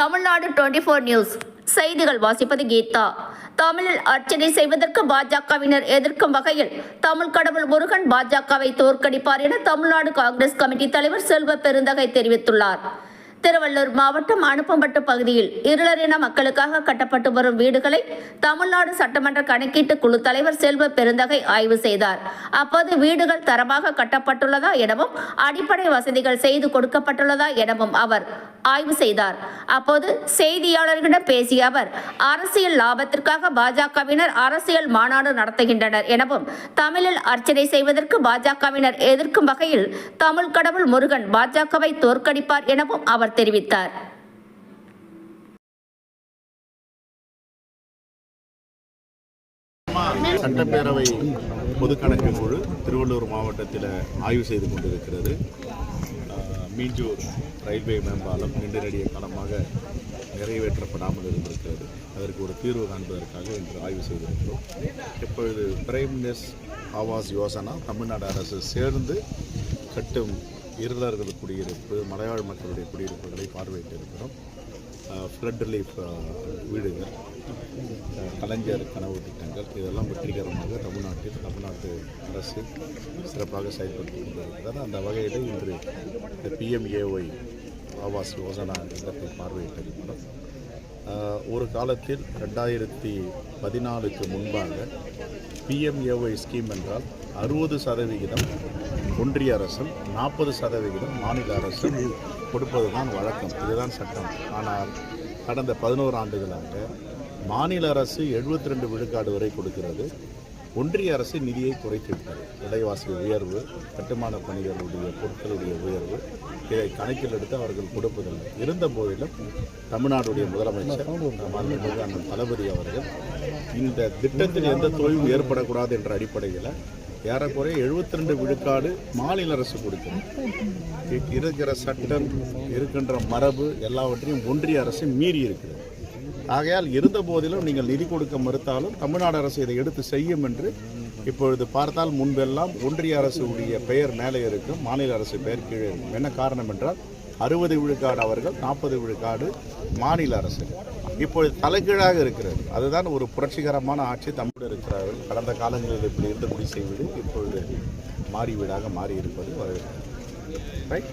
Tamil Nadu twenty four news. செய்திகள் வாசிப்பது கீதா. தமிழில் அர்ச்சனை செய்வதற்கு பாஜகவினர் எதிர்க்கும் வகையில் தமிழ் கடவுள் முருகன் பாஜகவை தோற்கடிப்பார் என தமிழ்நாடு காங்கிரஸ் கமிட்டி தலைவர் செல்வ பெருந்தகை தெரிவித்துள்ளார். திருவள்ளூர் மாவட்டம் அனுப்பம்பட்டு பகுதியில் இருளரின மக்களுக்காக கட்டப்பட்டு வரும் வீடுகளை தமிழ்நாடு சட்டமன்ற கணக்கீட்டு குழு தலைவர் செல்வ பெருந்தகை ஆய்வு செய்தார். அப்போது வீடுகள் தரமாக கட்டப்பட்டுள்ளதா எனவும் அடிப்படை வசதிகள் செய்து கொடுக்கப்பட்டுள்ளதா எனவும் அவர் ஆய்வு செய்தார். அப்போது செய்தியாளர்களிடம் பேசிய அவர் அரசியல் லாபத்திற்காக பாஜகவினர் அரசியல் மாநாடு நடத்துகின்றனர் எனவும் தமிழில் அர்ச்சனை செய்வதற்கு பாஜகவினர் எதிர்க்கும் வகையில் தமிழ் கடவுள் முருகன் பாஜகவை தோற்கடிப்பார் எனவும் அவர் தெரிவித்தார். சட்டப்பேரவை பொதுக்கணக்கு குழு திருவள்ளூர் மாவட்டத்தில் ஆய்வு செய்து கொண்டிருக்கிறது. மீஞ்சூர் ரயில்வே மேம்பாலம் நீண்ட நடிகை காலமாக நிறைவேற்றப்படாமல் இருந்திருக்கிறது. அதற்கு ஒரு தீர்வு காண்பதற்காக இன்று ஆய்வு செய்திருக்கிறோம். இப்பொழுது பிரைம் மினிஸ்டர் ஆவாஸ் யோசனா தமிழ்நாடு அரசு சேர்ந்து கட்டும் இருளர்கள் குடியிருப்பு மலையாள மக்களுடைய குடியிருப்புகளை பார்வையிட்டு இருக்கிறோம் ஃப்ளட் ரிலீஃப் வீடுகள் கலைஞர் கனவு திட்டங்கள் இதெல்லாம் வெற்றிகரமாக மாற்றி தமிழ்நாட்டு அரசு சிறப்பாக செயல்பட்டு கொண்டிருக்கிறது அந்த வகையில் இன்று இந்த பிஎம்ஏஒய் ஆவாஸ் யோசனா திட்டத்தை பார்வையிட்டிருக்கிறோம் அஹ், ஒரு காலத்தில் ரெண்டாயிரத்தி பதினாலுக்கு முன்பாக பிஎம்ஏஒய் ஸ்கீம் என்றால் அறுபது சதவிகிதம் ஒன்றிய அரசும் நாற்பது சதவிகிதம் மாநில அரசும் கொடுப்பது தான் வழக்கம். இதுதான் சட்டம். ஆனால் கடந்த பதினோரு ஆண்டுகளாக மாநில அரசு 72 ரெண்டு விழுக்காடு வரை கொடுக்கிறது. ஒன்றிய அரசு நிதியை குறைத்து விட்டது. விலைவாசி உயர்வு கட்டுமான பணிகளுடைய பொருட்களுடைய உயர்வு இதை கணக்கில் எடுத்து அவர்கள் கொடுப்பதில்லை. இருந்த போதிலும் தமிழ்நாடுடைய முதலமைச்சர் மாண்புமிகு அண்ணன் தளபதி அவர்கள் இந்த திட்டத்தில் எந்த தொய்வும் ஏற்படக்கூடாது என்ற அடிப்படையில் ஏறக்குறைய 72 ரெண்டு விழுக்காடு மாநில அரசு கொடுக்கிறது இருக்கிற சட்டம் இருக்கின்ற மரபு எல்லாவற்றையும் ஒன்றிய அரசு மீறி இருக்கிறது. ஆகையால் இருந்த போதிலும் நீங்கள் நிதி கொடுக்க மறுத்தாலும் தமிழ்நாடு அரசு இதை எடுத்து செய்யும் என்று இப்பொழுது பார்த்தால் முன்பெல்லாம் ஒன்றிய அரசு உடைய பெயர் மேலே இருக்கும் மாநில அரசு பெயர் கீழே இருக்கும். என்ன காரணம் என்றால் அறுபது விழுக்காடு அவர்கள் நாற்பது விழுக்காடு மாநில அரசு. இப்பொழுது தலைகீழாக இருக்கிறது. அதுதான் ஒரு புரட்சிகரமான ஆட்சி தமிழ் இருக்கிறார்கள். கடந்த காலங்களில் இப்படி இருந்த குடி செய்வது இப்பொழுது மாறி வீடாக மாறி இருப்பது வரவேற்கிறது ரைட்